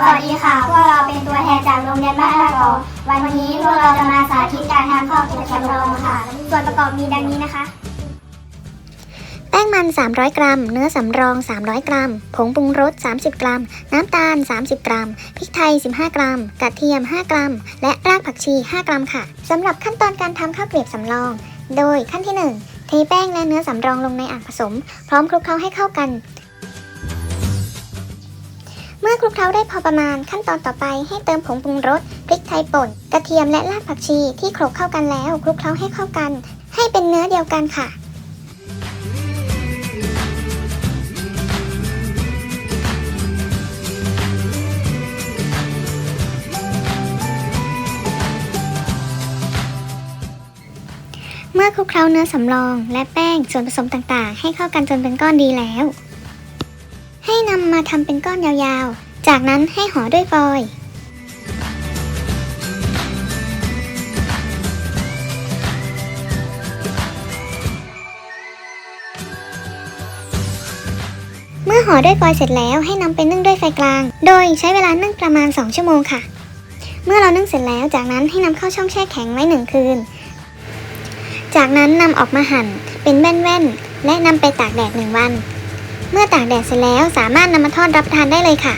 สวัสดีค่ะ พวกเราเป็นตัวแทนจากโรงเรียนบ้านละกอวันนี้พวกเราจะมาสาธิตการทำข้าวเกรียวจำลองค่ะ ส่วนประกอบมีดังนี้นะคะ แป้งมัน 300 กรัม เนื้อสำรอง 300 กรัม ผงปรุงรส 30 กรัม น้ำตาล 30 กรัม พริกไทย 15 กรัม กระเทียม 5 กรัม และรากผักชี 5 กรัมค่ะ สำหรับขั้นตอนการทำข้าวเกรียบสำรอง โดยขั้นที่ 1 เทแป้งและเนื้อสำรองลงในอ่างผสม พร้อมคลุกเคล้าให้เข้ากัน เมื่อคลุกเคล้าได้พอประมาณขั้นตอนต่อไปให้เติมผงปรุงรสพริกไทยป่น กระเทียมและรากผักชีที่โขลกเข้ากันแล้วคลุกเคล้าให้เข้ากัน ให้เป็นเนื้อเดียวกันค่ะ เมื่อคลุกเคล้าเนื้อสำรองและแป้งส่วนผสมต่างๆ ให้เข้ากันจนเป็นก้อนดีแล้ว ให้นำมาทำเป็นก้อนยาวๆ จากนั้นให้ห่อด้วยฟอยล์ เมื่อห่อด้วยฟอยล์เสร็จแล้วให้นำไปนึ่งด้วยไฟกลาง โดยใช้เวลานึ่งประมาณ 2 ชั่วโมงค่ะ เมื่อเรานึ่งเสร็จแล้วจากนั้นให้นำเข้าช่องแช่แข็งไว้หนึ่งคืน จากนั้นนำออกมาหั่นเป็นแว่นๆและนำไปตากแดดหนึ่งวัน เมื่อตากแดดเสร็จแล้วสามารถนำมาทอดรับประทานได้เลยค่ะ